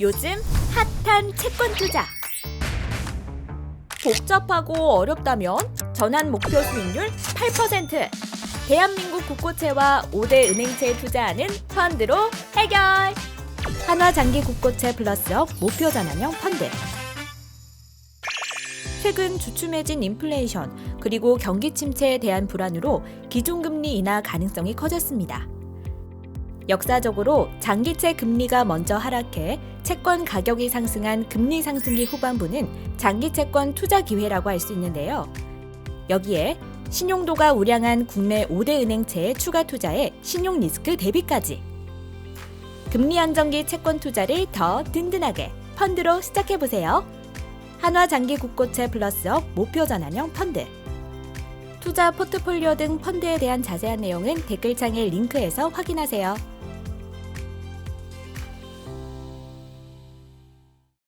요즘 핫한 채권 투자. 복잡하고 어렵다면 전환 목표 수익률 8%. 대한민국 국고채와 5대 은행채에 투자하는 펀드로 해결. 한화 장기 국고채 플러스업 목표 전환형 펀드. 최근 주춤해진 인플레이션 그리고 경기 침체에 대한 불안으로 기준금리 인하 가능성이 커졌습니다. 역사적으로 장기채 금리가 먼저 하락해 채권 가격이 상승한 금리 상승기 후반부는 장기채권 투자 기회라고 할 수 있는데요. 여기에 신용도가 우량한 국내 5대 은행채의 추가 투자에 신용 리스크 대비까지 금리 안정기 채권 투자를 더 든든하게 펀드로 시작해 보세요. 한화 장기 국고채 플러스업 목표 전환형 펀드 투자 포트폴리오 등 펀드에 대한 자세한 내용은 댓글창의 링크에서 확인하세요.